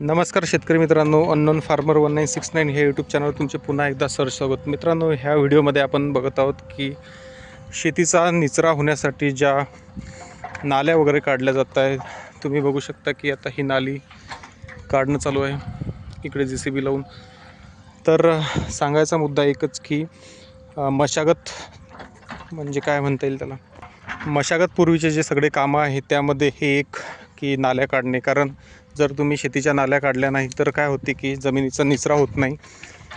नमस्कार शेतकरी मित्रांनो unknown farmer one nine six nine हे यूट्यूब चॅनल तुमचे पुन्हा एकदा सर स्वागत. मित्रांनो ह्या व्हिडिओमध्ये आपण बघत आहोत की शेतीचा निचरा होण्यासाठी ज्या नाल्या वगैरे काढल्या जात आहेत तुम्ही बघू शकता की आता ही नाली काढणं चालू आहे इकडे जे सी बी लावून. तर सांगायचा मुद्दा एकच की मशागत म्हणजे काय म्हणता येईल त्याला? मशागत पूर्वीचे जे सगळे कामं आहेत त्यामध्ये हे एक की नाल्या काढणे. कारण जर तुम्ही शेतीच्या नाल्या काढल्या नाही तर काय होते की जमिनीचा निचरा होत नाही.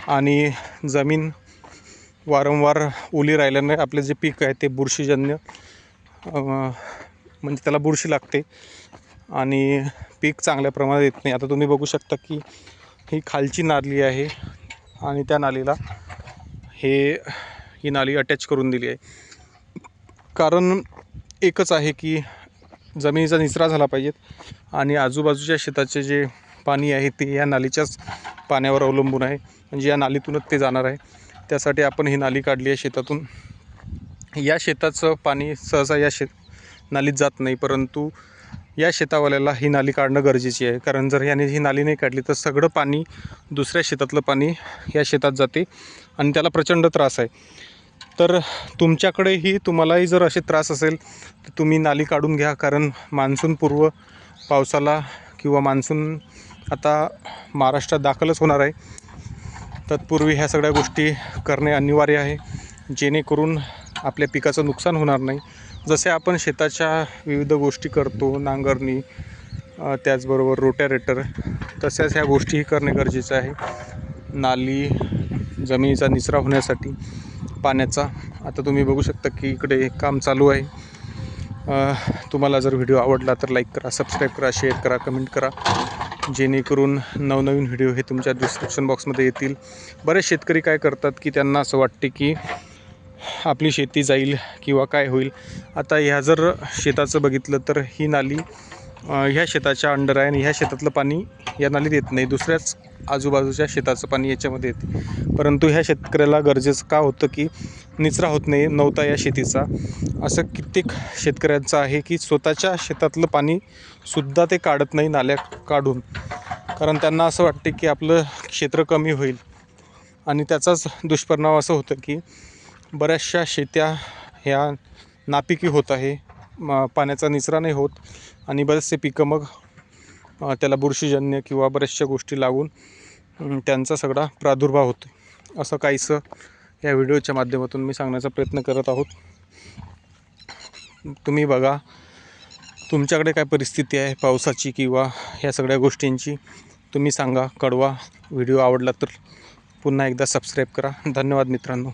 आणि जमीन वारंवार ओली राहिल्याने आपले जे पीक आहे ते बुरशीजन्य म्हणजे त्याला बुरशी लागते. आणि पीक चांगल्या प्रमाणात येत नाही. आता तुम्ही बघू शकता की ही खालची नाली आहे आणि त्या नालीला हे ही नाली अटॅच करून दिली आहे. कारण एकच आहे की जमिनीचा निचरा झाला पाहिजेत. आणि आजूबाजूच्या शेताचे जे पाणी आहे ते या नालीच्याच पाण्यावर अवलंबून आहे. म्हणजे या नालीतूनच ते जाणार आहे. त्यासाठी आपण ही नाली काढली आहे शेतातून. या शेताचं पाणी सहसा या शेत नालीत जात नाही परंतु या शेतावाल्याला ही नाली काढणं गरजेची आहे. कारण जर याने ही नाली नाही काढली तर सगळं पाणी दुसऱ्या शेतातलं पाणी या शेतात जाते आणि त्याला प्रचंड त्रास आहे. तर तुमच्याकडेही तुम्हालाही जर असे त्रास असेल तर तुम्ही नाली काढून घ्या. कारण मान्सूनपूर्व पावसाला किंवा मान्सून आता महाराष्ट्रात दाखलच होणार आहे. तत्पूर्वी ह्या सगळ्या गोष्टी करणे अनिवार्य आहे. जेणेकरून आपल्या पिकाचं नुकसान होणार नाही. जसे आपण शेताच्या विविध गोष्टी करतो नांगरणी त्याचबरोबर रोटॅरेटर तशाच ह्या गोष्टीही करणे गरजेचं आहे. नाली जमिनीचा निचरा होण्यासाठी. पाण्याचा. आता तुम्ही बघू शकता की इकडे काम चालू आहे. तुम्हाला जर व्हिडिओ आवडला तर लाईक करा सबस्क्राईब करा शेअर करा कमेंट करा. जेणेकरून नवनवीन व्हिडिओ हे तुमच्या डिस्क्रिप्शन बॉक्समध्ये येतील. बरेच शेतकरी काय करतात की त्यांना असं वाटते की आपली शेती जाईल किंवा काय होईल. आता ह्या जर शेताचं बघितलं तर ही नाली ह्या शेताच्या अंडर आहे आणि ह्या शेतातलं पाणी या नालीत येत नाही. दुसऱ्याच आजूबाजूच्या शेताचं पाणी याच्यामध्ये येते. परंतु ह्या शेतकऱ्याला गरजेचं का होतं की निचरा होत नाही नव्हता या शेतीचा? असं कित्येक शेतकऱ्यांचं आहे की स्वतःच्या शेतातलं पाणी सुद्धा ते काढत नाही नाल्या काढून. कारण त्यांना असं वाटते की आपलं क्षेत्र कमी होईल. आणि त्याचाच दुष्परिणाम असं होतं की बऱ्याचशा शेत्या ह्या नापिकी होत आहे. पाण्याचा निचरा नाही होत आणि बरेचसे पिकं मग त्याला बुरशीजन्य किंवा बऱ्याचशा गोष्टी लागून त्यांचा सगळा प्रादुर्भाव होतो. असं काहीसं या व्हिडिओच्या माध्यमातून मी सांगण्याचा प्रयत्न करत आहोत. तुम्ही बघा तुमच्याकडे काय परिस्थिती आहे पावसाची किंवा ह्या सगळ्या गोष्टींची तुम्ही सांगा कळवा व्हिडिओ आवडला तर पुन्हा एकदा सबस्क्राईब करा. धन्यवाद मित्रांनो.